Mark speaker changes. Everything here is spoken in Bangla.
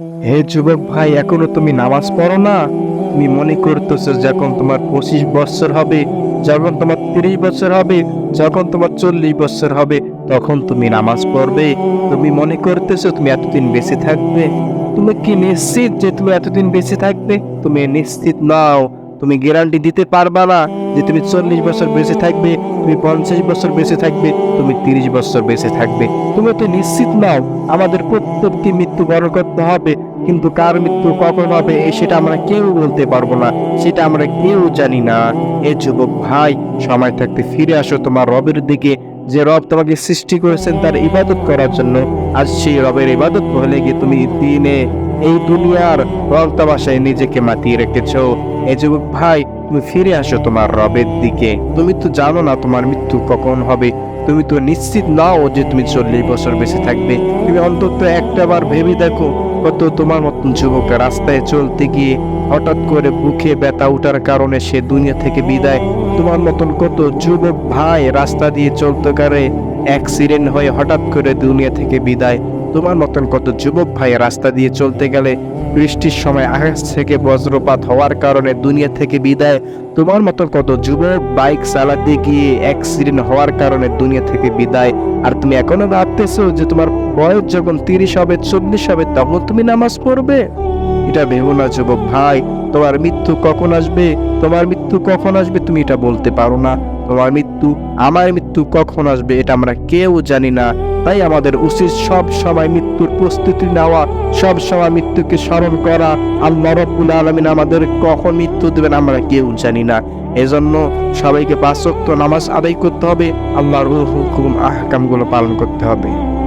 Speaker 1: হে যুবক ভাই, এখনও তুমি নামাজ পড়ো না? তুমি মনে করতেছো যখন তোমার পঁচিশ বছর হবে, যখন তোমার তিরিশ বছর হবে, যখন তোমার চল্লিশ বছর হবে, তখন তুমি নামাজ পড়বে। তুমি মনে করতেছো তুমি এতদিন বেঁচে থাকবে? তুমি কি নিশ্চিত যে তুমি এতদিন বেঁচে থাকবে? তুমি নিশ্চিত নাও। তুমি গ্যারান্টি দিতে পারবা না যে তুমি চল্লিশ বছর বেঁচে থাকবে, তুমি পঞ্চাশ বছর বেঁচে থাকবে, তুমি তিরিশ বছর বেঁচে থাকবে। তুমি তো নিশ্চিত নাও, আমাদের প্রত্যেককে মৃত্যুবরণ করতে হবে, কিন্তু কার মৃত্যু কখন হবে সেটা আমরা কেউ বলতে পারব না, সেটা আমরা কেউ জানি না। এ যুবক ভাই, সময় থাকতে ফিরে আসো তোমার রবের দিকে, যে রব তোমাকে সৃষ্টি করেছেন তার ইবাদত করার জন্য। আজ সেই রবের ইবাদত হলে গিয়ে তুমি দিনে এই দুনিয়ার রক্তাবাসায় নিজেকে মাতিয়ে রেখেছ। এ যুবক ভাই, তুমি ফিরে আসো তোমার রবের দিকে। তুমি তো জানো না তোমার মৃত্যু কখন হবে। তুমি তো নিশ্চিত নাও যে তুমি চল্লিশ বছর বেঁচে থাকবে। তুমি অন্তত একটা বার ভেবে দেখো। কত তোমার মতন যুবক রাস্তায় চলতে গিয়ে হঠাৎ করে বুকে ব্যথা উঠার কারণে সে দুনিয়া থেকে বিদায়। তোমার মতন কত যুবক ভাই রাস্তা দিয়ে চলতে কারে অ্যাক্সিডেন্ট হয়ে হঠাৎ করে দুনিয়া থেকে বিদায়। তোমার মতন কত যুবক ভাই রাস্তা দিয়ে চলতে গেলে বৃষ্টির সময় আকাশ থেকে বজ্রপাত হওয়ার কারণে দুনিয়া থেকে বিদায়। তোমার মতন কত যুবক বাইক চালাতে গিয়ে অ্যাক্সিডেন্ট হওয়ার কারণে দুনিয়া থেকে বিদায়। আর তুমি এখনও ভাবতেছো যে তোমার বয়স যখন তিরিশ হবে, চল্লিশ হবে, তখন তুমি নামাজ পড়বে? এটা ভেবো না যুবক ভাই, তোমার মৃত্যু কখন আসবে? তোমার মৃত্যু কখন আসবে তুমি এটা বলতে পারো না। তোমার মৃত্যু, আমার মৃত্যু কখন আসবে এটা আমরা কেউ জানি না। তাই আমাদের উচিত সব সময় মৃত্যুর প্রস্তুতি নেওয়া, সব সময় মৃত্যুকে স্মরণ করা। আল্লাহ রব্বুল আলমিন আমাদের কখন মৃত্যু দেবেন আমরা কেউ জানি না। এজন্য সবাইকে পাঁচ নামাজ আদায় করতে হবে। আল্লাহর হুকুম, আহকামগুলো পালন করতে হবে।